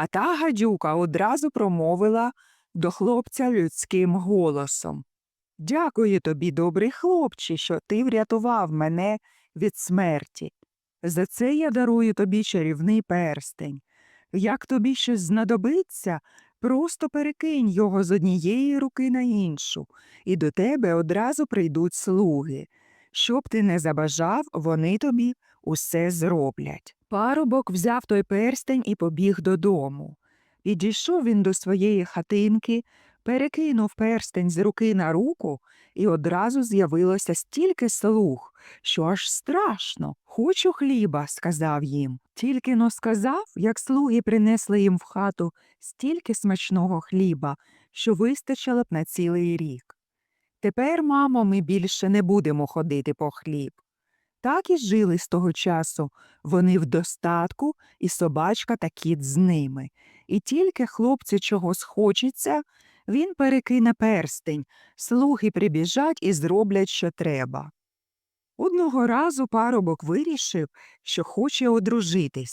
А та гадюка одразу промовила до хлопця людським голосом. Дякую тобі, добрий хлопче, що ти врятував мене від смерті. За це я дарую тобі чарівний перстень. Як тобі щось знадобиться, просто перекинь його з однієї руки на іншу, і до тебе одразу прийдуть слуги. Щоб ти не забажав, вони тобі усе зроблять. Парубок взяв той перстень і побіг додому. Підійшов він до своєї хатинки, перекинув перстень з руки на руку, і одразу з'явилося стільки слуг, що аж страшно. Хочу хліба, сказав їм. Тільки но сказав, як слуги принесли їм в хату стільки смачного хліба, що вистачило б на цілий рік. Тепер, мамо, ми більше не будемо ходити по хліб. Так і жили з того часу. Вони в достатку, і собачка та кіт з ними. І тільки хлопці чогось хочеться, він перекине перстень, слуги прибіжать і зроблять, що треба. Одного разу парубок вирішив, що хоче одружитись,